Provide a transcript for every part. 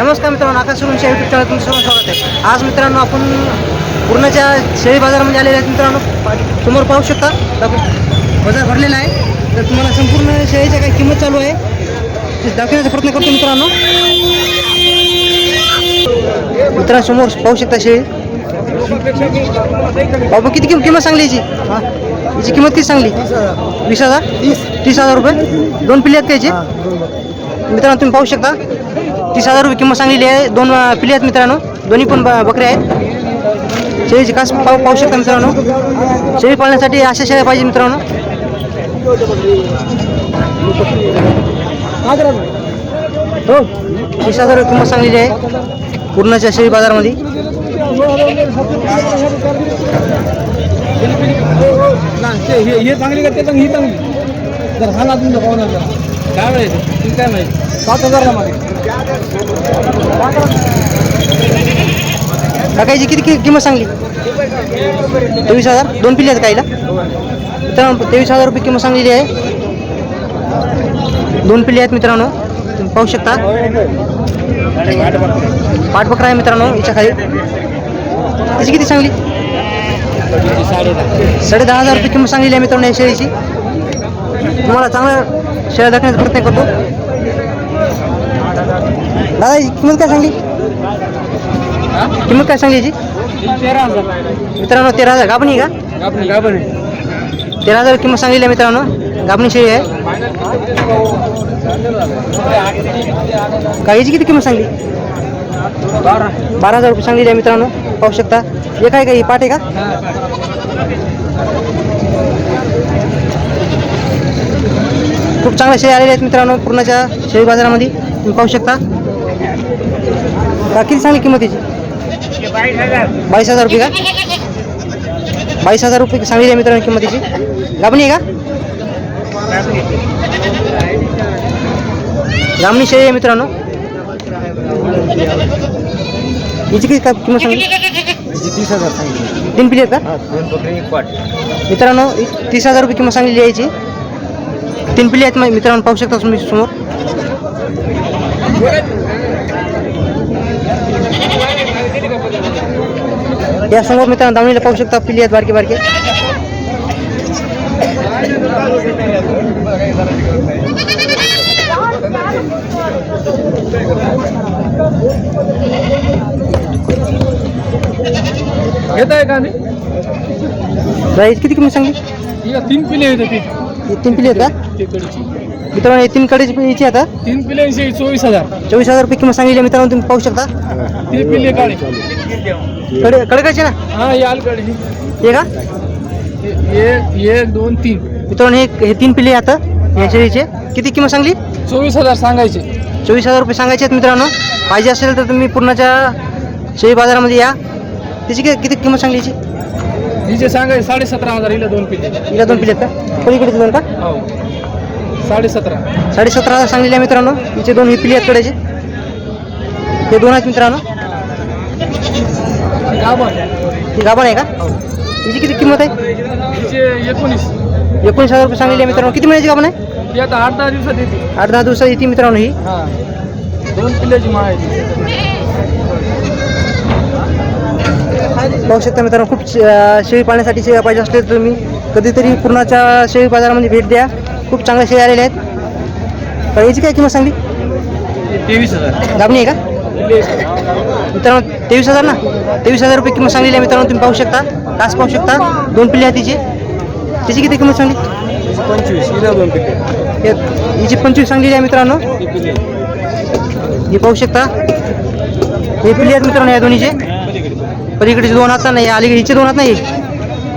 नमस्कार मित्रांनो आकाश सुरुंच्या YouTube channel तुमचं सर्व स्वागत आहे. आज मित्रांनो आपण पूर्णच्या शेळी बाजारामध्ये आलेले आहेत मित्रांनो. समोर पाहू शकता बाजार भरलेला आहे. तर तुम्हाला संपूर्ण शेळीच्या काही किंमत चालू आहे. ते दाखवण्याचा प्रयत्न करतो मित्रांनो. मित्रांनो समोर पाहू शकता शेळी. बाबा किती किंमत किंमत सांगली याची? याची किंमत किती सांगली? वीस हजार? तीस. तीस हजार रुपये? दोन पिल्ले आहेत का याचे? मित्रांनो तुम्ही पाहू शकता. तीस हजार रुपये किंमत सांगलेली आहे. दोन अं, पिल्ले आहेत मित्रांनो. दोन्ही पण ब- बकरे आहेत. शेळीची खास पाहू पाहू शकता मित्रांनो. शेळी पाळण्यासाठी अशा शेळ्या पाहिजे मित्रांनो. हो तीस हजार रुपये किंमत सांगलेली आहे. पूर्णच्या शेळी बाजारामध्ये. हे हे चांगली का ते चांगली ही चांगली? जर हा ना तुमचा पाहुणा काय माहिती? तुम्ही काय माहिती? पाच हजारला मागे. टाकायची किती कि- किंमत सांगली? तेवीस हजार. दोन पिल्ले आहेत काहीला. मित्रांनो तेवीस हजार रुपये किंमत सांगलेली आहे. दोन पिल्ले आहेत मित्रांनो. तुम्ही पाहू शकता. पाठबकरा आहे मित्रांनो याच्या खाली. त्याची किती सांगली? साडे दहा हजार रुपये किंमत सांगलेली आहे मित्रांनो या शेळीची. तुम्हाला चांगला शेळ्या दाखवण्याचा प्रयत्न करतो. दादा ही किंमत काय सांगली? किंमत काय सांगली याची? तेरा हजार मित्रांनो तेरा हजार. गाभणी आहे का? गाभण तेरा हजार किंमत सांगलेली आहे मित्रांनो. गाभणी शेळी आहे. काहीची किती किंमत सांगली? बारा. बारा हजार रुपये सांगलेली आहे मित्रांनो. पाहू शकता. एक आहे का ही पाट आहे का? खूप चांगल्या शेळी आलेल्या आहेत मित्रांनो पूर्णच्या शेळी बाजारामध्ये. तुम्ही पाहू शकता. का किती सांगली किंमत याची बावीस हजार रुपये का? बावीस हजार रुपये सांगलेली आहे मित्रांनो किंमत याची गाभणी आहे का? गामणी शेळी आहे मित्रांनो. याची किती का किंमत सांगली तीस हजार सांगितले. तीन पिली आहेत का मित्रांनो तीस हजार रुपये किंमत सांगलेली आहे याची तीन पिल्ले आहेत मित्रांनो पाहू शकता तुम्ही समोर. या समोर मित्रांनो दावणीला पाहू शकता पिल्ली आहेत बारके बारके. घेत आहे का नाही किती किंमत सांगली? तीन पिले आहेत ती. तीन पिल्ले आहेत का? ते कडीची मित्रांनो हे तीन कडेची याची आता? तीन पिल्यांची चोवीस हजार. चोवीस हजार रुपये किंमत सांगलेली आहे मित्रांनो तुम्ही पाहू शकता. ते पिल्ले कडे कडेकाचे ना? हा ही आलकडे हे का? एक एक दोन तीन. मित्रांनो हे हे तीन पिल्ले आता या शेळीचे किती किंमत सांगली? चोवीस हजार सांगायचे. चोवीस हजार रुपये सांगायचे आहेत मित्रांनो. पाहिजे असेल तर तुम्ही पूर्णच्या शेळी बाजारामध्ये या. त्याची कि- किती किंमत सांगली याची? हिचे सांगायचे साडे सतरा हजार हिला दोन पिल्ले हिला दोन पिल्ले आहेत का? पलीकडे दोन का? हो. साडे सतरा साडे सतरा हजार सांगलेले आहे मित्रांनो. हिचे दोन ही पिल्ले आहेत कडेचे. हे दोन आहेत मित्रांनो. गाभण ही गाभण आहे का? हिची किती किंमत आहे? हिचे एकोणीस. एकोणीस हजार रुपये सांगलेली आहे मित्रांनो. किती महिन्याची गाभण आहे? ती आता आठ दहा दिवसात येते. आठ दहा दिवसात येते मित्रांनो ही. हा. दोन पिल्ल्याची माळ आहे ती. पाहू शकता मित्रांनो खूप शेळी पाळण्यासाठी शेळ्या पाहिजे असले तर तुम्ही कधीतरी पूर्णाच्या शेळी बाजारामध्ये भेट द्या. खूप चांगल्या शेळ्या आलेल्या आहेत. तर याची काय किंमत सांगली? तेवीस हजार. दाबणी आहे का? मित्रांनो तेवीस हजार ना? तेवीस हजार रुपये किंमत सांगलेली आहे मित्रांनो तुम्ही पाहू शकता. कास पाहू शकता. दोन पिल्ले आहेत तिची. त्याची किती किंमत सांगली? पंचवीस. हिला दोन पिल्ले. हिची पंचवीस सांगलेली आहे मित्रांनो. हे पाहू शकता. हे पिल्ले आहेत मित्रांनो या दोन्हीचे. पलीकडचे दोन हात नाही अलीकडे हिचे दोन हात नाही.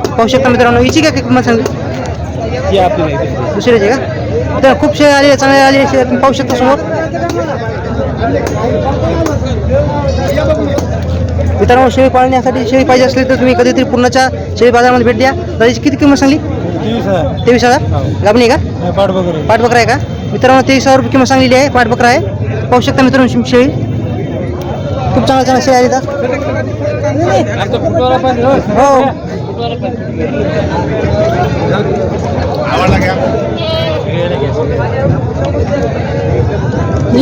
पाहू शकता मित्रांनो हिची काय किंमत सांगली. दुसऱ्याचे का? तर खूप आलेल्या चांगल्या आलेल्या शेळ्या तुम्ही पाहू शकता समोर. मित्रांनो शेळी पाळण्यासाठी शेळी पाहिजे असली तर तुम्ही कधीतरी पूर्णच्या शेळी बाजारामध्ये भेट द्या. त्याची किती किंमत सांगली? तेवीस हजार. हजार? गाबणी का? पाठबकरा आहे का? मित्रांनो तेवीस हजार रुपये किंमत सांगलेली आहे पाठबकरा आहे. पाहू शकता मित्रांनो शेळी. खूप चांगल्या चांगल्या शेळी आली आता हो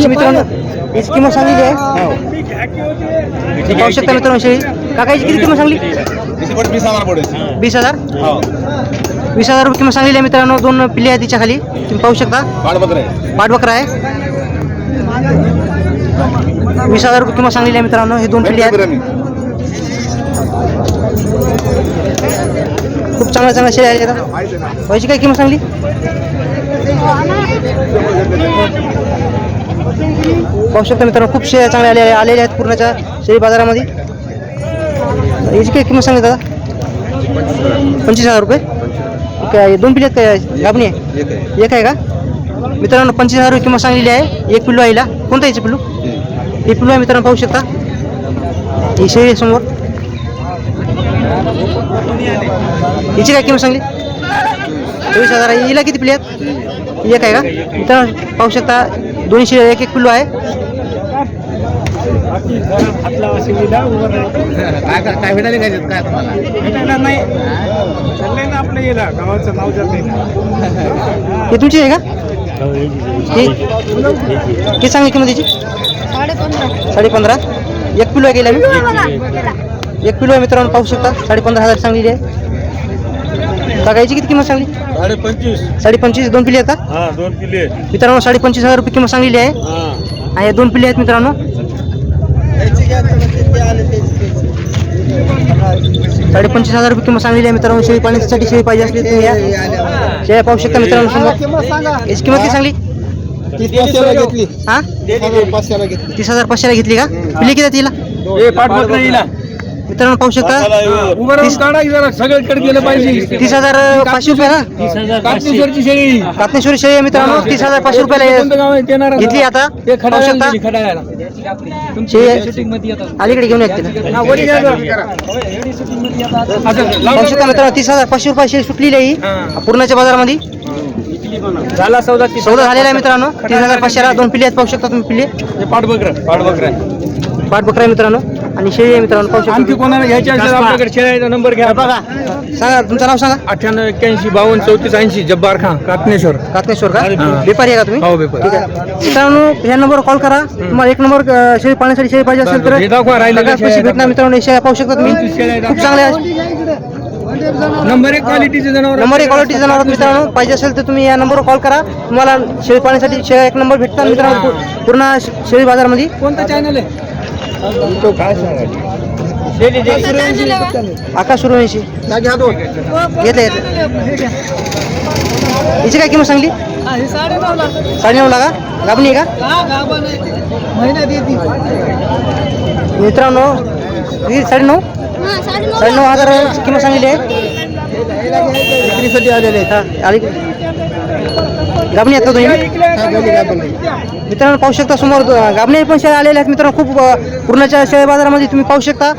मित्रांनो किंमत आहे. पाहू शकता मित्रांनो शेळी किती किंमत सांगली? वीस हजार वीस हजार? रुपये किंमत सांगलेली आहे मित्रांनो दोन पिल्ले आहेत तिच्या खाली. तुम्ही पाहू शकता. पाठबकरा आहे. वीस हजार रुपये किंमत सांगलेली आहे मित्रांनो हे दोन पिल्ले आहेत. खूप चांगल्या चांगल्या शेळ्या आहेत. आता व्हायची काय किंमत सांगली? पाहू शकता मित्रांनो खूप शेळ्या चांगल्या आलेल्या आलेल्या आहेत पूर्णच्या शेळी बाजारामध्ये. याची काय किंमत सांगली दादा? पंचवीस हजार रुपये? काय दोन पिल्ले आहेत काय गाबणी आहे? एक आहे. का? मित्रांनो पंचवीस हजार रुपये किंमत सांगलेली आहे. एक पिल्लू आईला. कोणता याचे पिल्लू? हे पिल्लू आहे मित्रांनो पाहू शकता. ही शेळी आहे समोर. हिची काय किंमत सांगली? चोवीस हजार आहे. हिला किती पिल्ले आहेत? एक आहे का? मित्रांनो पाहू शकता दोन्ही शेळी एक एक पिल्लू आहे. काय भेटायला काय काय तुम्हाला? नाही. चाललंय ना आपलं येला गावाचं नाव जात नाही हे तुमची आहे का? हे? किती सांगली किंमत याची साडे पंधरा एक पिलो आहे गेला मी एक पिलो आहे मित्रांनो पाहू शकता. साडे पंधरा हजार सांगलेली आहे. काका याची किती किंमत सांगली? साडे पंचवीस साडे पंचवीस दोन पिल्ले आहेत का? हा दोन किल्ले मित्रांनो साडे पंचवीस हजार रुपये किंमत सांगलेली आहे. हा. आणि हे दोन पिल्ले आहेत मित्रांनो. साडे पंचवीस हजार रुपये किंमत सांगलेली आहे मित्रांनो. शेळी पाण्यासाठी शेळी पाहिजे असली तर तुम्ही या. शेळ्या पाहू शकता मित्रांनो समोर याची किंमत किती सांगली? घेतली हा? पाचशेला घेतली तीस हजार पाचशेला घेतली का? पिल्ले किती आहेत तिला मित्रांनो पाहू शकता? उभं राहून काढा की जरा सगळीकडे गेलं पाहिजे. तीस हजार पाचशे रुपये ना कापणीश्वरची शेळी. कातनेश्वरी शेळी आहे मित्रांनो तीस हजार पाचशे कोणतं रुपयाला गाव आहे? ते नारायण? घेतली आता. ते पाहू खडाळ्याला शकता? खडाळ्याला. अलीकडे घेऊन येत तिला हा, वरी घ्या जरा. असं, लाव पाहू शकता मित्रांनो तीस हजार पाचशे रुपये शेळी सुटलेली आहे ही. हा. पूर्णाच्या बाजारामध्ये. झाला सौदा सौदा झालेला आहे मित्रांनो. तीस हजार पाचशेला दोन पिल्ले आहेत पाहू शकता तुम्ही पिल्ले. पाठबकर. पाठबकर. पाठ बकरा आहे मित्रांनो. आणि शेळी आहे मित्रांनो पाहू शकता. आणखी. कोणाला घ्यायच्या असेल आपल्याकडे शेळ्याचा नंबर घ्या. बघा. सांगा तुमचं नाव सांगा. अठ्ठ्याण्णव एक्क्याऐंशी बावन्न चौतीस ऐंशी जब्बार खान कातनेश्वर. कातनेश्वर का? हा. व्यापारी आहे का तुम्ही? हो. ठीक आहे. मित्रांनो ह्या नंबरवर कॉल करा. तुम्हाला एक नंबर अं, शेळी पाण्यासाठी शेळी पाहिजे असेल तर हे दाखवा, राहिलेल्या पैसे भेटणार मित्रांनो हे शेळ्या पाहू शकता तुम्ही. शेळ्या खूप चांगल्या आहेत. नंबर एक क्वालिटीचे जनावर नंबर एक क्वालिटी जनावर मित्रांनो. पाहिजे असेल तर तुम्ही या नंबरवर कॉल करा. तुम्हाला शेळी पाण्यासाठी शेळ्या एक नंबर भेटतात मित्रांनो पू- पूर्ण शे- शेळी बाजारमध्ये. कोणता चॅनल आहे? आकाश सूर्यवंशी घेतले घेतले हिची काय किंमत सांगली? साडेनऊ लागा गाबणी आहे का? मित्रांनो ही साडेनऊ? साडेनऊ. हजार किंमत सांगलेली आहे. विक्रीसाठी आलेले आहेत. हा गाबणी आहेत का तुम्ही? मित्रांनो पाहू शकता समोर गाबणे पण शेळ्या आलेल्या आहेत. मित्रांनो खूप पूर्णच्या शेळ्या बाजारामध्ये तुम्ही पाहू शकता.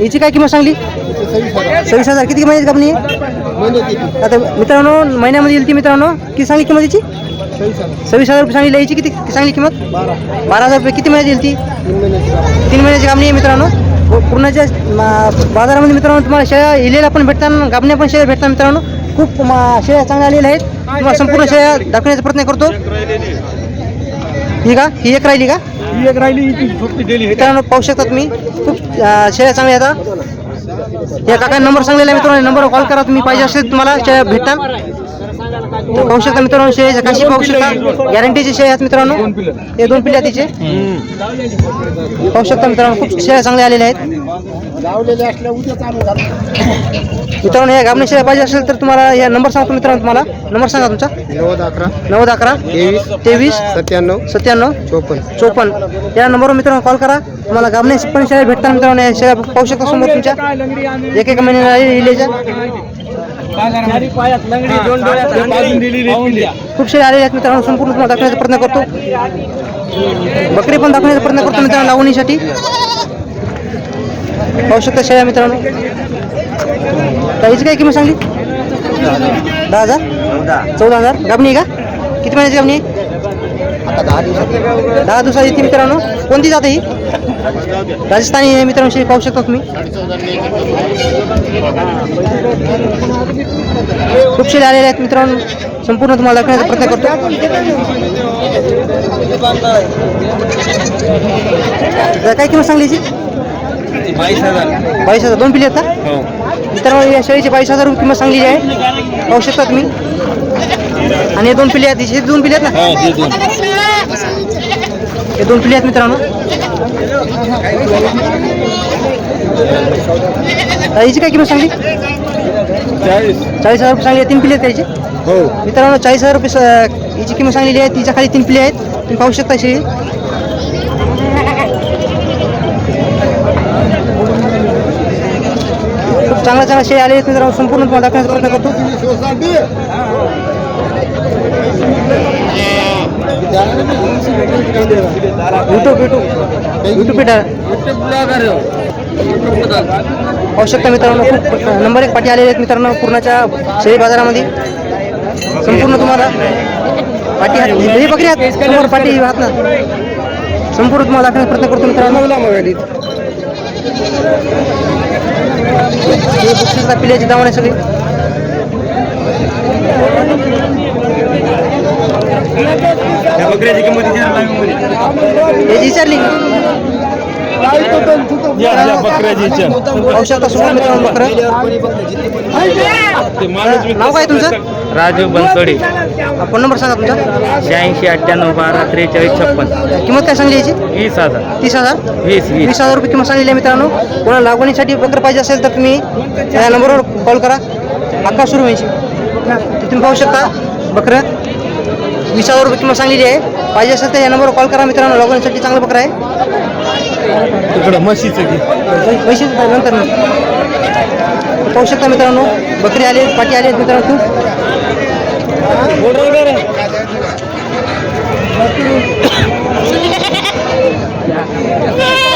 याची काय किंमत सांगली? सव्वीस हजार. किती महिन्याची गाबणी? आहे आता मित्रांनो महिन्यामध्ये येईल ती मित्रांनो. किती सांगली किंमत याची? सव्वीस हजार रुपये सांगली याची किती सांगली किंमत? बारा हजार रुपये. किती महिन्यात येईल ती? तीन महिन्याची गाबणी आहे मित्रांनो. पूर्णच्या बाजारामध्ये मित्रांनो तुम्हाला शेळ्या इलेल्या पण भेटतात गाबण्या पण शेळ्या भेटतात मित्रांनो. खूप म, शेळ्या चांगल्या आलेल्या आहेत. तुम्हाला संपूर्ण शेळ्या दाखवण्याचा प्रयत्न करतो. ही का? ही एक राहिली का? ही एक राहिली ही दिली मित्रांनो पाहू शकता तुम्ही खूप शेळ्या चांगल्या आहेत या काका नंबर सांगलेला आहे मित्रांनो नंबरवर कॉल करा तुम्ही पाहिजे असेल तुम्हाला शेळ्या भेटतात. पाहू शकता मित्रांनो शेळ्याच्या काशी पाहू शकता गॅरंटीचे शेळ्या आहेत मित्रांनो. हे दोन पिल्ले तिचे. पाहू शकता मित्रांनो खूप शेळ्या चांगल्या आलेल्या आहेत. मित्रांनो या गाबणी शेळ्या पाहिजे असेल तर तुम्हाला या नंबर सांगतो मित्रांनो तुम्हाला. नंबर सांगा तुमचा. नव्वद अकरा. नव्वद अकरा. तेवीस. तेवीस. सत्त्याण्णव. सत्त्याण्णव. चोपन्न. चोपन्न. या नंबरवर मित्रांनो कॉल करा. तुम्हाला गाबणे पण शेळ्या भेटतात मित्रांनो या शेळ्या पाहू शकता समोर तुमच्या. एक एक महिन्याला इलेच्या खूप शेळ्या आलेल्या आहेत मित्रांनो. संपूर्ण तुम्हाला दाखवण्याचा प्रयत्न करतो. बकरी पण दाखवण्याचा प्रयत्न करतो मित्रांनो लावणीसाठी. पाहू शकता शेळ्या मित्रांनो. त्याची काय किंमत सांगली? दहा हजार? चौदा हजार. गाबणी आहे का? किती महिन्याची गाबणी आहे? दहा दिवसात येते मित्रांनो. कोणती जाते ही? राजस्थानी मित्रांशी पाहू शकता तुम्ही. खूप शेळी आलेल्या आहेत मित्रांनो. संपूर्ण तुम्हाला दाखवण्याचा प्रयत्न करतो. काय किंमत सांगली बावीस हजार. बावीस हजार. दोन पिली आहेत का हो. मित्रांनो या शेळीची बावीस हजार रुपये किंमत सांगलेली आहे. पाहू शकता तुम्ही? आणि हे दोन पिली आहेत. हे दोन पिली आहेत ना? हो ते दोन. हे दोन पिली आहेत मित्रांनो. तर हिची काय किंमत सांगली? चाळीस. चाळीस हजार रुपये सांगली आहे. तीन पिली आहेत त्याची हो. मित्रांनो चाळीस हजार रुपये स- हिची किंमत सांगलेली आहे. तिच्या खाली तीन पिली आहेत. तुम्ही पाहू शकता शेळी. चांगला चांगल्या शेळी आले आहेत मित्रांनो संपूर्ण तुम्हाला दाखवण्याचा प्रयत्न करतो. युट्यूब युट्यूब युट्यूब मित्रांनो खूप नंबर एक पाठी आलेले आहेत मित्रांनो पूर्णाच्या शेळी बाजारामध्ये. संपूर्ण तुम्हाला पाठी हात ही बकरी आहेत समोर पाठी हात ना. संपूर्ण तुम्हाला दाखवण्याचा प्रयत्न करतो मित्रांनो. हे बक्षीस पिल्याची दावण आहे सगळी त्या बकऱ्याची किंमत याची विचारली नाव काय तुमचं? राजू बनसोडे. फोन नंबर सांगा तुमचा. शहाऐंशी अठ्ठ्याण्णव बारा त्रेचाळीस छप्पन. किंमत काय सांगली याची? वीस हजार. तीस हजार? वीस वीस. हजार रुपये किंमत सांगलेली आहे मित्रांनो. कोणाला लागवणीसाठी बकर पाहिजे असेल तर तुम्ही या नंबरवर कॉल करा. अक्का सुरू व्हायची तुम्ही पाहू शकता बकरं. वीस हजार रुपये किंमत सांगलेली आहे. पाहिजे असेल तर या नंबरवर कॉल करा मित्रांनो. लागवणीसाठी चांगलं बकरं आहे. तिकडं म्हशीचं घे. पैसे नंतर ना? पाहू शकता मित्रांनो. बकरी आले पाठी आले आहेत मित्रांनो. तर